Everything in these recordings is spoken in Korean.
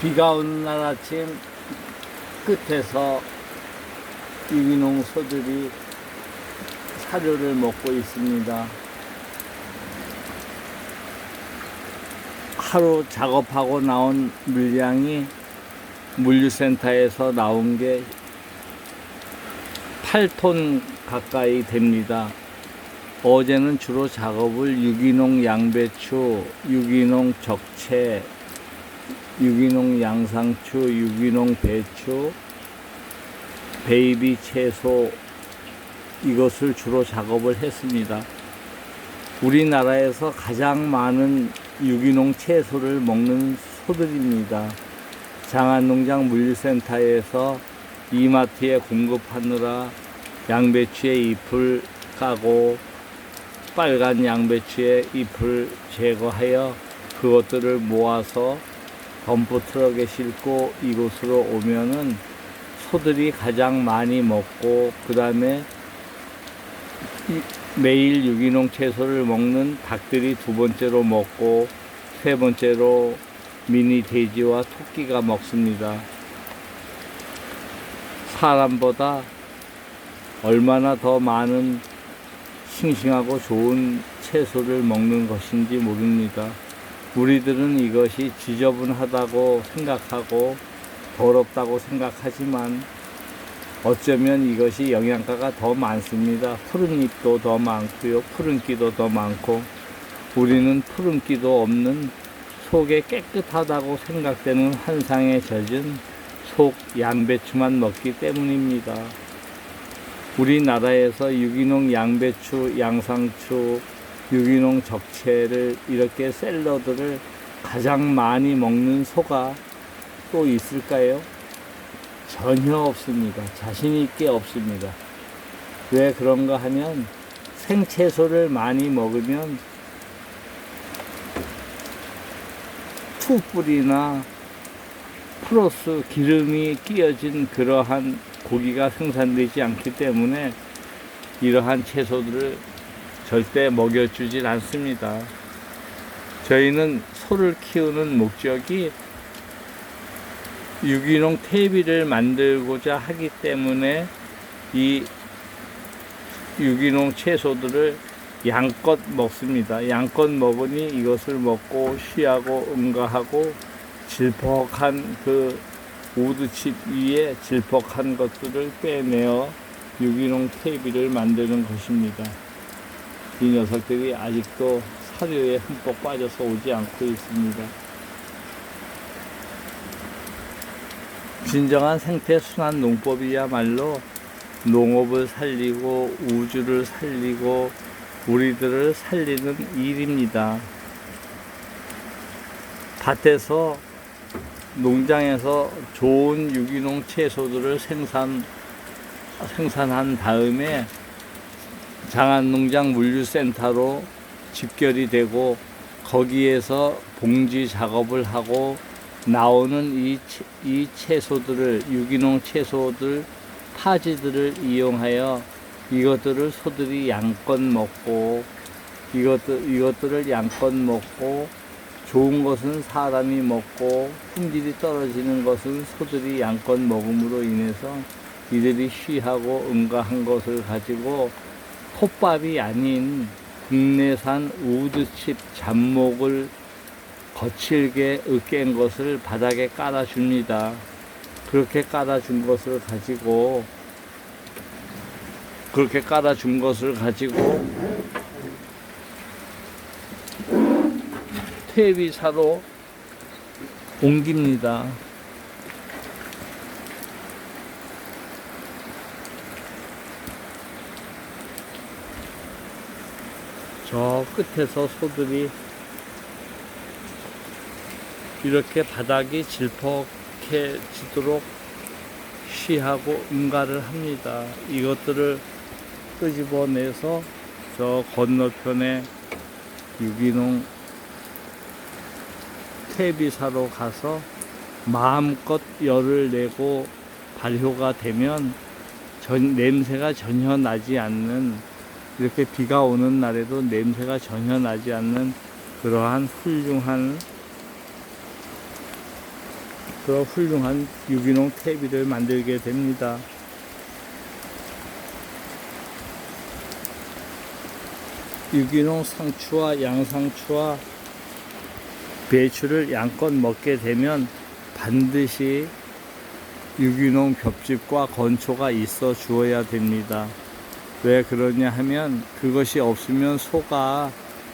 비가 오는 날 아침 끝에서 유기농 소들이 사료를 먹고 있습니다. 하루 작업하고 나온 물량이 물류센터에서 나온 게 8톤 가까이 됩니다. 어제는 주로 작업을 유기농 양배추, 유기농 적채, 유기농 양상추, 유기농 배추, 베이비 채소 이것을 주로 작업을 했습니다. 우리나라에서 가장 많은 유기농 채소를 먹는 소들입니다. 장안농장 물류센터에서 이마트에 공급하느라 양배추의 잎을 까고 빨간 양배추의 잎을 제거하여 그것들을 모아서 덤프 트럭에 싣고 이곳으로 오면은 소들이 가장 많이 먹고 그 다음에 매일 유기농 채소를 먹는 닭들이 두 번째로 먹고 세 번째로 미니 돼지와 토끼가 먹습니다. 사람보다 얼마나 더 많은 싱싱하고 좋은 채소를 먹는 것인지 모릅니다. 우리들은 이것이 지저분하다고 생각하고 더럽다고 생각하지만 어쩌면 이것이 영양가가 더 많습니다. 푸른 잎도 더 많고요. 푸른기도 더 많고 우리는 푸른기도 없는 속에 깨끗하다고 생각되는 환상에 젖은 속 양배추만 먹기 때문입니다. 우리나라에서 유기농 양배추, 양상추, 유기농 적채를 이렇게 샐러드를 가장 많이 먹는 소가 또 있을까요? 전혀 없습니다. 자신 있게 없습니다. 왜 그런가 하면 생채소를 많이 먹으면 풋불이나 플러스 기름이 끼어진 그러한 고기가 생산되지 않기 때문에 이러한 채소들을 절대 먹여주질 않습니다. 저희는 소를 키우는 목적이 유기농 퇴비를 만들고자 하기 때문에 이 유기농 채소들을 양껏 먹습니다. 양껏 먹으니 이것을 먹고 쉬하고 응가하고 질퍽한 그 우드칩 위에 질퍽한 것들을 빼내어 유기농 퇴비를 만드는 것입니다. 이 녀석들이 아직도 사료에 흠뻑 빠져서 오지 않고 있습니다. 진정한 생태 순환 농법이야말로 농업을 살리고 우주를 살리고 우리들을 살리는 일입니다. 밭에서 농장에서 좋은 유기농 채소들을 생산 생산한 다음에 장안농장 물류센터로 집결이 되고 거기에서 봉지 작업을 하고 나오는 이, 채- 이 채소들을 유기농 채소들 파지들을 이용하여 이것들을 소들이 양껏 먹고 이것들 이것들을 양껏 먹고 좋은 것은 사람이 먹고 품질이 떨어지는 것은 소들이 양껏 먹음으로 인해서 이들이 쉬하고 응가한 것을 가지고 콧밥이 아닌 국내산 우드칩 잡목을 거칠게 으깬 것을 바닥에 깔아줍니다. 그렇게 깔아준 것을 가지고 그렇게 깔아준 것을 가지고 퇴비사로 옮깁니다. 저 끝에서 소들이 이렇게 바닥이 질퍽해지도록 쉬하고 응가를 합니다. 이것들을 끄집어내서 저 건너편에 유기농 퇴비사로 가서 마음껏 열을 내고 발효가 되면 전, 냄새가 전혀 나지 않는 이렇게 비가 오는 날에도 냄새가 전혀 나지 않는 그러한 훌륭한 그런 훌륭한 유기농 퇴비를 만들게 됩니다. 유기농 상추와 양상추와 배추를 양껏 먹게 되면 반드시 유기농 볏짚과 건초가 있어 주어야 됩니다. 왜 그러냐 하면 그것이 없으면 소가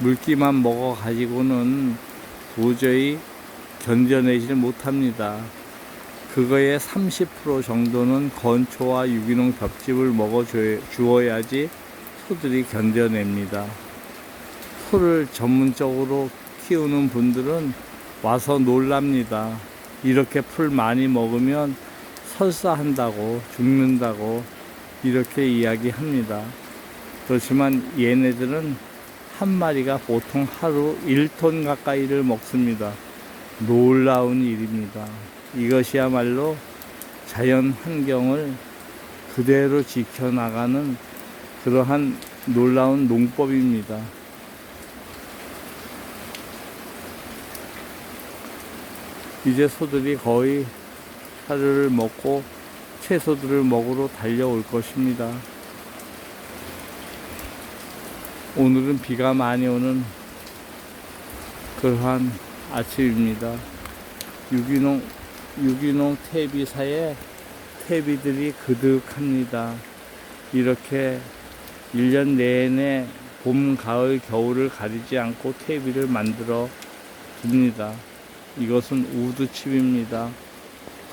물기만 먹어 가지고는 도저히 견뎌내지 못합니다. 그거의 30% 정도는 건초와 유기농 볏짚을 먹어 주어야지 소들이 견뎌냅니다. 소를 전문적으로 키우는 분들은 와서 놀랍니다. 이렇게 풀 많이 먹으면 설사한다고 죽는다고 이렇게 이야기합니다. 그렇지만 얘네들은 한 마리가 보통 하루 1톤 가까이를 먹습니다. 놀라운 일입니다. 이것이야말로 자연 환경을 그대로 지켜나가는 그러한 놀라운 농법입니다. 이제 소들이 거의 사료를 먹고 채소들을 먹으러 달려올 것입니다. 오늘은 비가 많이 오는 그러한 아침입니다. 유기농, 유기농 퇴비사에 퇴비들이 그득합니다. 이렇게 1년 내내 봄, 가을, 겨울을 가리지 않고 퇴비를 만들어 줍니다. 이것은 우드칩입니다.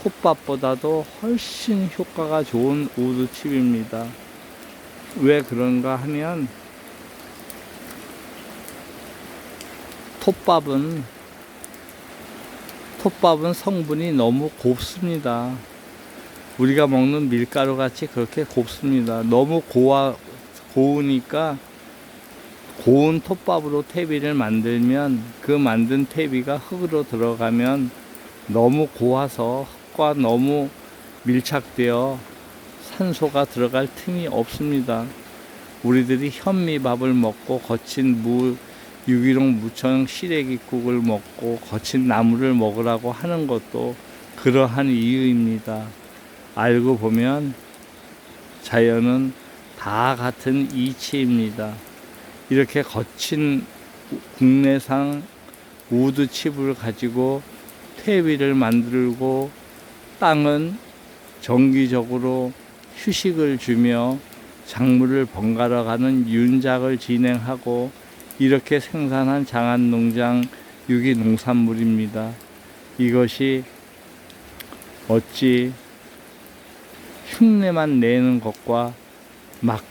톱밥보다도 훨씬 효과가 좋은 우드칩입니다. 왜 그런가 하면 톱밥은 톱밥은 성분이 너무 곱습니다. 우리가 먹는 밀가루 같이 그렇게 곱습니다. 너무 고와 고우니까 고운 톱밥으로 퇴비를 만들면 그 만든 퇴비가 흙으로 들어가면 너무 고와서 흙과 너무 밀착되어 산소가 들어갈 틈이 없습니다. 우리들이 현미밥을 먹고 거친 무 유기농 무청 시래기국을 먹고 거친 나물을 먹으라고 하는 것도 그러한 이유입니다. 알고 보면 자연은 다 같은 이치입니다. 이렇게 거친 국내산 우드칩을 가지고 퇴비를 만들고 땅은 정기적으로 휴식을 주며 작물을 번갈아 가는 윤작을 진행하고 이렇게 생산한 장안 농장 유기 농산물입니다. 이것이 어찌 흉내만 내는 것과 막